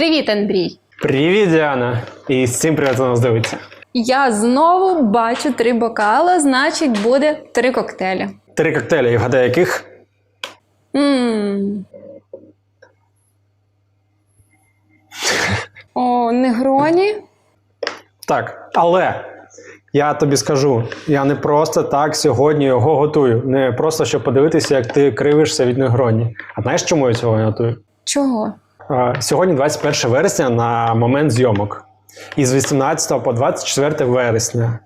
Привіт, Андрій! Привіт, Діана! І всім привіт, хто нас дивиться. Я знову бачу три бокала, значить, буде три коктейлі. Три коктейлі, і вгадай яких? Ммм. О, негроні. Так, але я тобі скажу, я не просто так сьогодні його готую. Не просто щоб подивитися, як ти кривишся від негроні. А знаєш, чому я цього готую? Чого? А, Сьогодні 21 вересня на момент зйомок. І з 18 по 24 вересня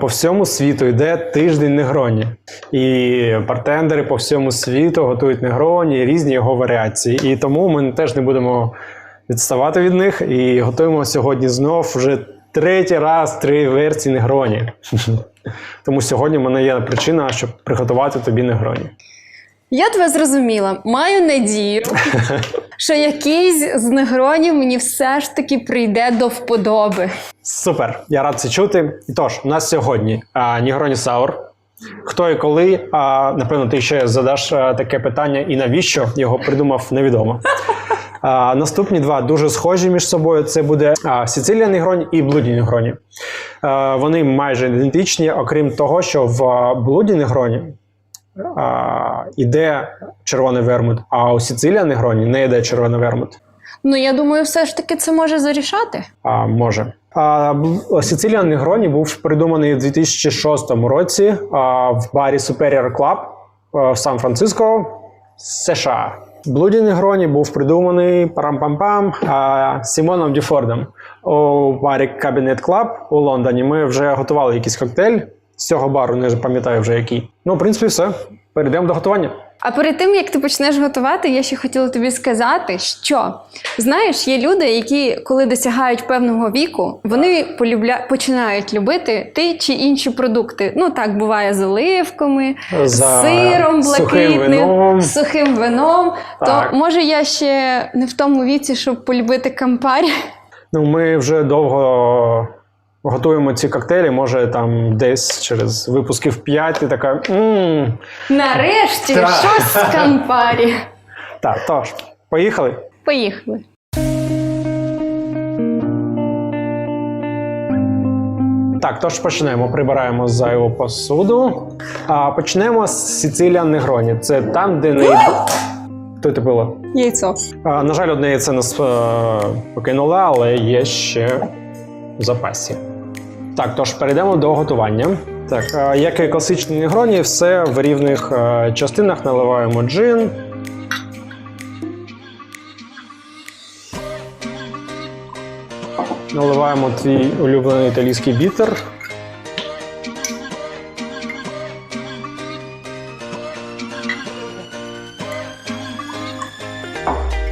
по всьому світу йде тиждень негроні. І бартендери по всьому світу готують негроні, різні його варіації. І тому ми теж не будемо відставати від них і готуємо сьогодні знов вже третій раз три версії негроні. Тому сьогодні в мене є причина, щоб приготувати тобі негроні. Я тебе зрозуміла. Маю надію, що якийсь з негронів мені все ж таки прийде до вподоби. Супер, я рад це чути. І тож, у нас сьогодні а, Нігроні Саур. Хто і коли, а, напевно, ти ще задаш а, таке питання, і навіщо його придумав, невідомо. А, наступні два дуже схожі між собою. Це буде а, Сицилія Негроні і Блуді Негроні. А, вони майже ідентичні, окрім того, що в а, Блуді Негроні іде червоний вермут, а у Сицилія Негроні не йде червоний вермут. Ну, я думаю, все ж таки це може зарішати. А, може. А, Сициліан Негроні був придуманий у 2006 році а, в барі Superior Club в Сан-Франциско, США. Блуді Негроні був придуманий парам-пам-пам а, Сімоном Дюфордом у барі Cabinet Club у Лондоні. Ми вже готували якийсь коктейль з цього бару, не пам'ятаю вже який. Ну, в принципі, все. Перейдемо до готування. А перед тим як ти почнеш готувати, я ще хотіла тобі сказати, що знаєш, є люди, які, коли досягають певного віку, вони полюбля... починають любити ті чи інші продукти. Ну так буває з оливками, з За сиром сухим блакитним, вином. з сухим вином. Так. То може я ще не в тому віці, щоб полюбити кампарі. Ну, ми вже довго готуємо ці коктейлі. Може, там десь через випусків 5 ти така. «Мм». Нарешті Так. щось з кампарі. Так, тож, поїхали. Поїхали. Так, тож почнемо. Прибираємо зайву посуду. А, почнемо з Сициліан Негроні. Це там, де не. Хто це було? Яйцо. А, на жаль, одне яйце нас е, покинула, але є ще в запасі. Так, тож перейдемо до готування. Так, як і класичні негроні, все в рівних е, частинах наливаємо джин. Наливаємо твій улюблений італійський бітер.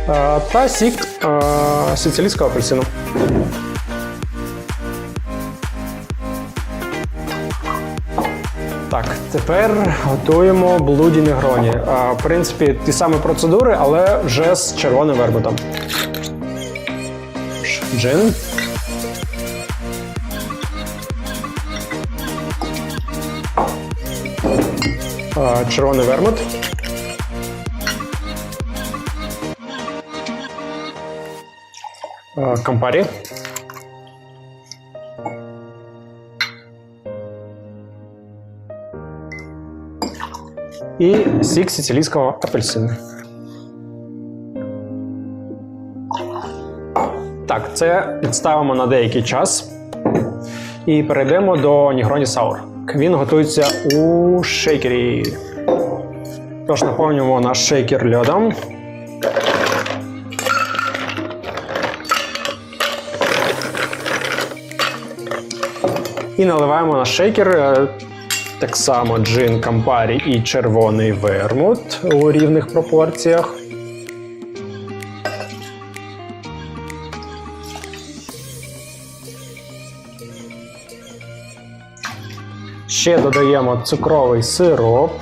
Е, Та сік е, сицилійського апельсину. Так, тепер готуємо блуді негроні. Е, В принципі, ті самі процедури, але вже з червоним вербутом. Джин. Червоний вермут. Е, Кампарі. І сік сицилійського апельсину. Так, це відставимо на деякий час. І перейдемо до Нігроні Саур. Він готується у шейкері. Тож наповнюємо наш шейкер льодом. І наливаємо на шейкер е, так само джин, кампарі і червоний вермут у рівних пропорціях. Ще додаємо цукровий сироп.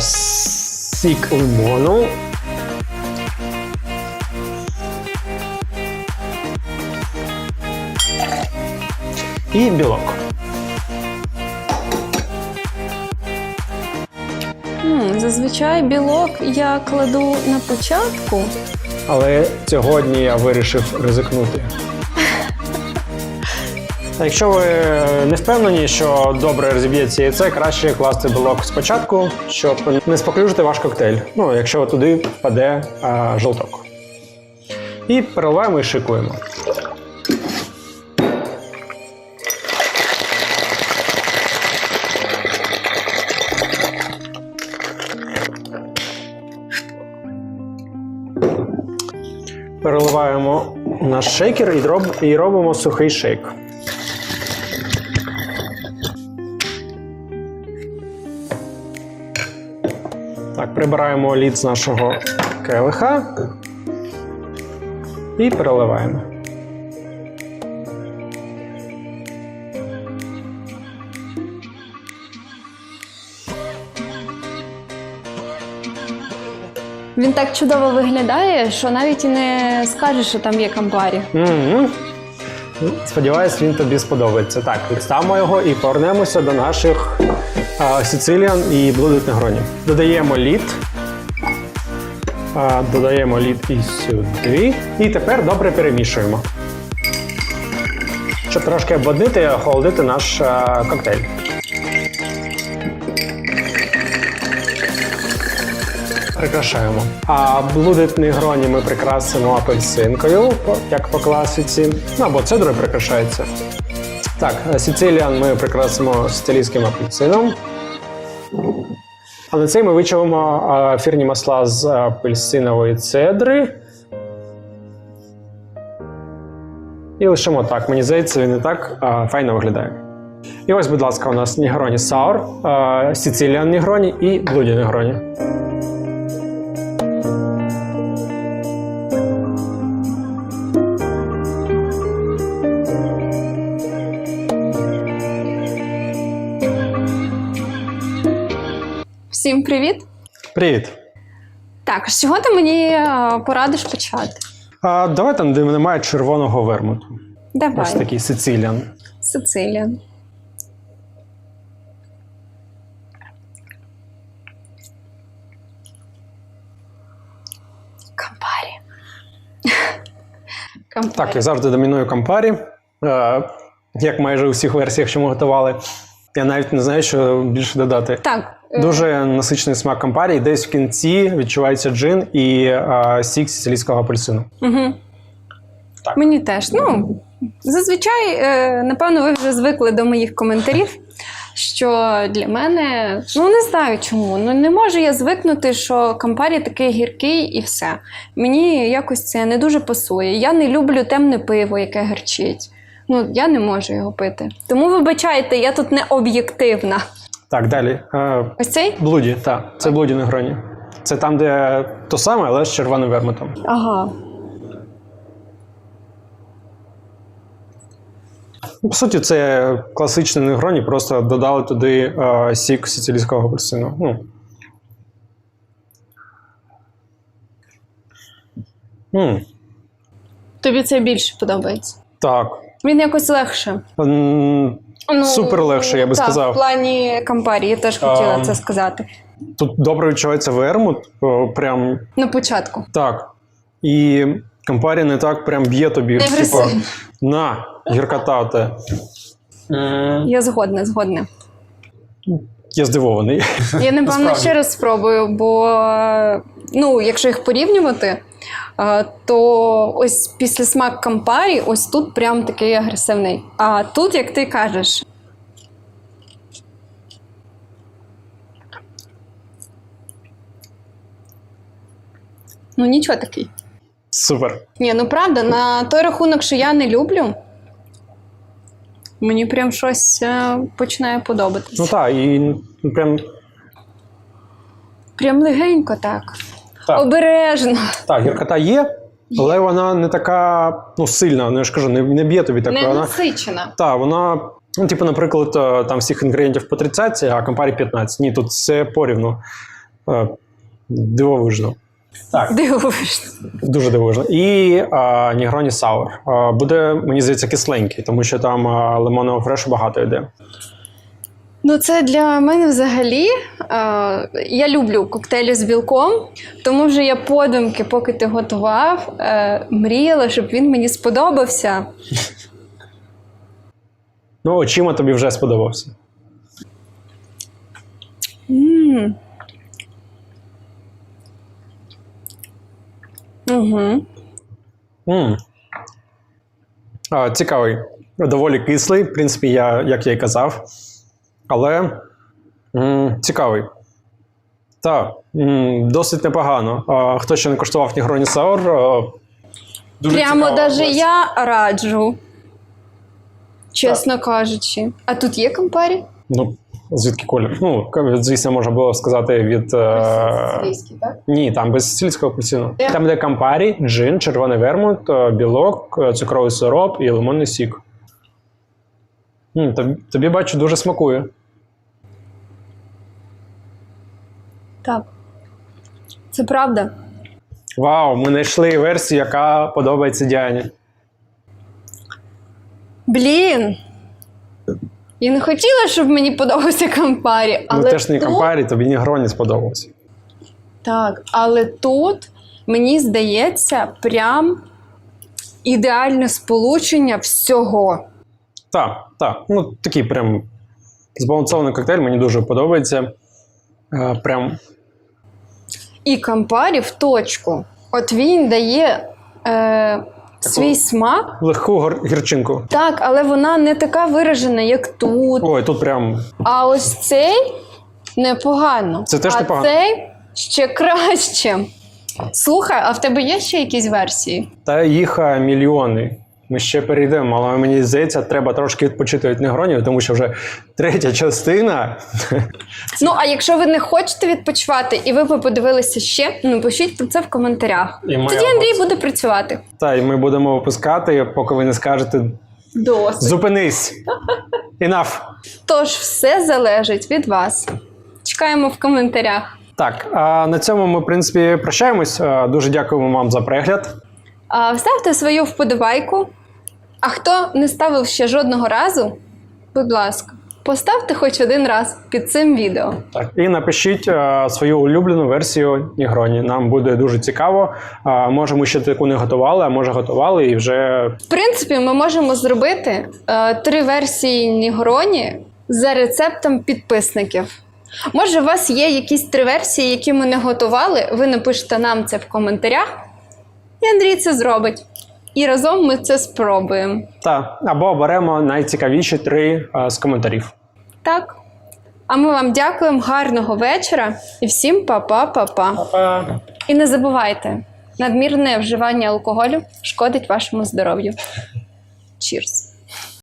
Сік лимону. І білок. М, зазвичай білок я кладу на початку. Але сьогодні я вирішив ризикнути. Якщо ви не впевнені, що добре розіб'ється яйце, краще класти білок спочатку, щоб не споклюжити ваш коктейль. Ну, якщо туди впаде а, жовток. І переливаємо і шикуємо. Наш шейкер і, роб, і робимо сухий шейк. Так, прибираємо лід з нашого келиха і переливаємо. Він так чудово виглядає, що навіть і не скажеш, що там є кампарі. Мгм. Сподіваюсь, він тобі сподобається. Так, відставимо його і повернемося до наших а, Сициліан і Блудит негронів. Додаємо лід. А, додаємо лід і сюди. І тепер добре перемішуємо. Щоб трошки обводнити охолодити наш а, коктейль. Прикрашаємо. А блудит негроні ми прикрасимо апельсинкою, як по класиці. Ну або цедрою прикрашається. Так, Сициліан ми прикрасимо сицилійським апельсином. А на цей ми вичавимо ефірні масла з апельсинової цедри. І лишимо так. Мені здається, він і так а, файно виглядає. І ось, будь ласка, у нас Нігроні Саур, Сициліан Нігроні і Блуді Нігроні. Всім привіт! Привіт! Так, з чого ти мені е, порадиш почати? А, давай там, де немає червоного вермуту. Давай. Ось такий Сициліан. Сицилія. Кампарі. Кампарі. Так, я завжди доміную Кампарі. Е, як майже у всіх версіях, що ми готували. Я навіть не знаю, що більше додати. Так. е, Дуже насичений смак Кампарі, десь в кінці відчувається джин і е, сік сицилійського апельсину. Угу. Так. Мені теж. Ну, зазвичай, е, напевно, ви вже звикли до моїх коментарів. Що для мене, ну не знаю чому. Ну не можу я звикнути, що кампарі такий гіркий і все. Мені якось це не дуже пасує. Я не люблю темне пиво, яке гарчить. Ну, я не можу його пити. Тому вибачайте, я тут не об'єктивна. Так, далі. Е, Ось цей? блуді, так, це блуді негроні. Це там, де то саме, але з червоним вермутом. Ага. По суті, це класичний негроні, просто додали туди е, сік сицилійського апельсину. Ну. М, Тобі це більше подобається. так. Він якось легше. М, Ну, Супер легше, я би так, сказав. В плані кампарі, я теж хотіла Ам. це сказати. Тут добре відчувається вермут, о, прям На початку. так. І компарі не так прям б'є тобі. Не типу, агресивно. на, гіркота те. Я згодна, згодна. Я здивований. Я напевно Насправді. ще раз спробую, бо ну, якщо їх порівнювати, то ось після смак кампарі, ось тут прям такий агресивний. А тут, як ти кажеш, ну нічого такий. Супер. Ні, ну правда, на той рахунок, що я не люблю, мені прям щось е, починає подобатись. Ну так, і прям Прям легенько так. Так. Обережно. Так, гіркота є, але вона не така ну, сильна. Ну, я ж кажу, не, не б'є тобі так. Не Вона, насичена. так, вона, ну, типу, наприклад, е, там всіх інгредіїв по 30, а компарі 15. Ні, тут все порівну. Е, Дивовижно. Так, Дивовижно. дуже дивовижно. І а, Нігроні Саур. А, буде, мені здається, кисленький, тому що там а, лимонного фрешу багато йде. Ну, це для мене взагалі. Е, я люблю коктейлі з білком, тому вже я подумки, поки ти готував, е, мріяла, щоб він мені сподобався. Ну, очима тобі вже сподобався. м Угу. м А, цікавий. Доволі кислий, в принципі, я, як я й казав. Але м, цікавий. Так, м, досить непогано. А, хто ще не коштував Нігроні Саур? а, дуже Прямо цікава даже я раджу. Чесно кажучи. А тут є компарі? Ну, звідки колір? Ну, звісно, можна було сказати від. Е... так? Ні, там без сільського апельсину. Е. Там де кампарі, джин, червоний вермут, е, білок, е, цукровий сироп і лимонний сік. М, тобі, тобі бачу, дуже смакує. Так. Це правда. Вау, ми знайшли версію, яка подобається Діані. Блін. Я не хотіла, щоб мені подобався кампарі, але ну теж не тут... кампарі, тобі ні гроні сподобалося. Так, але тут мені здається прям ідеальне сполучення всього. Так, так. Ну, такий прям збалансований коктейль, мені дуже подобається. Прям І кампарі в точку. От він дає е, свій смак. легку гор- гірчинку. Так, але вона не така виражена, як тут. Ой, тут прям А ось цей непогано. Це теж а непогано. цей ще краще. Слухай, а в тебе є ще якісь версії? Та їх мільйони. Ми ще перейдемо, але мені здається, треба трошки відпочити від негронів, тому що вже третя частина. Ну, а якщо ви не хочете відпочивати і ви б подивилися ще, ну пишіть про це в коментарях. І Тоді Андрій буде працювати. Та і ми будемо випускати, поки ви не скажете Досить. зупинись. Enough. Тож все залежить від вас. Чекаємо в коментарях. Так, а на цьому ми, в принципі, прощаємось. Е, Дуже дякуємо вам за перегляд. А, вставте свою вподобайку. А хто не ставив ще жодного разу, будь ласка, поставте хоч один раз під цим відео. Так, і напишіть е, свою улюблену версію Нігроні. Нам буде дуже цікаво. Е, може, ми ще таку не готували, а може готували і вже В принципі, ми можемо зробити е, три версії Нігроні за рецептом підписників. Може, у вас є якісь три версії, які ми не готували. Ви напишете нам це в коментарях, і Андрій це зробить. І разом ми це спробуємо. та або беремо найцікавіші три е, з коментарів. Так. А ми вам дякуємо, гарного вечора і всім па-па-па-па. Па-па! І не забувайте, надмірне вживання алкоголю шкодить вашому здоров'ю. Cheers!